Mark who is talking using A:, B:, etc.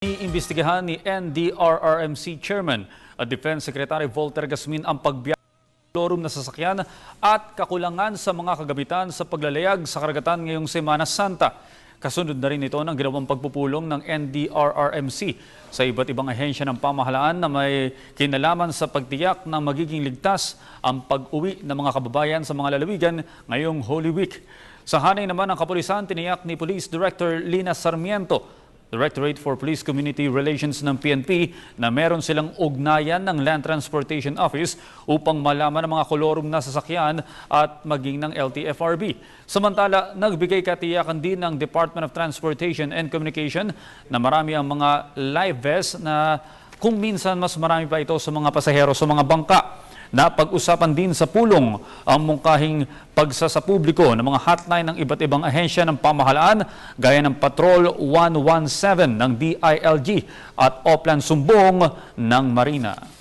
A: Iimbestigahan ni NDRRMC Chairman at Defense Secretary Volter Gasmin ang pagbiyahe ng klorum na sasakyan at kakulangan sa mga kagamitan sa paglalayag sa karagatan ngayong Semana Santa. Kasunod na rin ito ng ginawang pagpupulong ng NDRRMC sa iba't ibang ahensya ng pamahalaan na may kinalaman sa pagtiyak na magiging ligtas ang pag-uwi ng mga kababayan sa mga lalawigan ngayong Holy Week. Sa hanay naman ng kapulisan, tiniyak ni Police Director Lina Sarmiento Directorate for Police Community Relations ng PNP na meron silang ugnayan ng Land Transportation Office upang malaman ang mga kolorum na sasakyan at maging ng LTFRB. Samantala, nagbigay katiyakan din ng Department of Transportation and Communication na marami ang mga live vests na kung minsan mas marami pa ito sa mga pasahero sa mga bangka. Napag-usapan din sa pulong ang mungkahing pagsasapubliko ng mga hotline ng iba't ibang ahensya ng pamahalaan gaya ng Patrol 117 ng DILG at Oplan Sumbong ng Marina.